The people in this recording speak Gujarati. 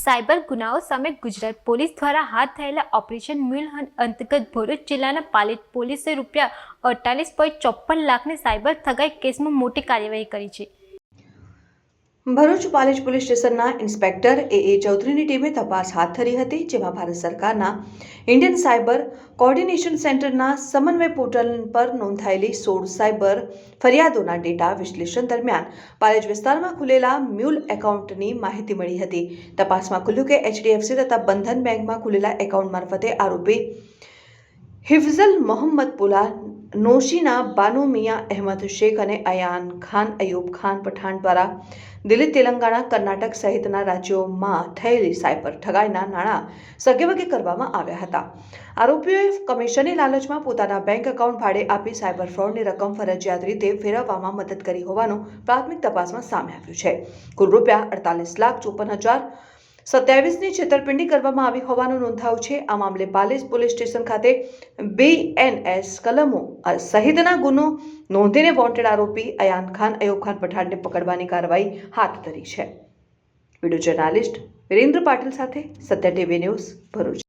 સાયબર ગુનાઓ સામે ગુજરાત પોલીસ દ્વારા હાથ થયેલા ઓપરેશન મિલહન અંતર્ગત ભરૂચ જિલ્લાના પાલિત પોલીસે રૂપિયા અડતાલીસ પોઈન્ટ ચોપન લાખની સાયબર ઠગાઈ કેસમાં મોટી કાર્યવાહી કરી છે. ભરૂચ પાલેજ પોલીસ સ્ટેશનના ઇન્સ્પેક્ટર એ. એ. ચૌધરીની ટીમે તપાસ હાથ ધરી હતી, જેમાં ભારત સરકારના ઇન્ડિયન સાયબર કોઓર્ડિનેશન સેન્ટરના સમન્વય પોર્ટલ પર નોંધાયેલી સોળ સાયબર ફરિયાદોના ડેટા વિશ્લેષણ દરમિયાન પાલેજ વિસ્તારમાં ખુલેલા મ્યુલ એકાઉન્ટની માહિતી મળી હતી. તપાસમાં ખુલ્યું કે એચડીએફસી તથા બંધન બેંકમાં ખુલેલા એકાઉન્ટ મારફતે આરોપી હિફઝલ મોહમ્મદ પુલા નોશીના બાનુ મિયા અહેમદ શેખ અને અયાન ખાન અયુબ ખાન પઠાણ દ્વારા દિલ્હી તેલંગાણા કર્ણાટક સહિતના રાજ્યોમાં થયેલી સાયબર ઠગાઈના નાણાં સગેવગે કરવામાં આવ્યા હતા. આરોપીઓએ કમિશનની લાલચમાં પોતાના બેંક એકાઉન્ટ ભાડે આપી સાયબર ફ્રોડની રકમ ફરજિયાત રીતે ફેરવવામાં મદદ કરી હોવાનું પ્રાથમિક તપાસમાં સામે આવ્યું છે. કુલ રૂપિયા અડતાલીસ લાખ ચોપન હજાર સત્યાવીસની છેતરપિંડી કરવામાં આવી હોવાનું નોંધાયું છે. આ મામલે પાલેજ પોલીસ સ્ટેશન ખાતે બીએનએસ કલમો સહિતના ગુનો નોંધીને વોન્ટેડ આરોપી અયાન ખાન, અયુબ ખાન પઠાણને પકડવાની કાર્યવાહી હાથ ધરી છે. વીડિયો જર્નાલિસ્ટ વિરેન્દ્ર પાટીલ સાથે સત્ય ટીવી ન્યૂઝ ભરૂચ.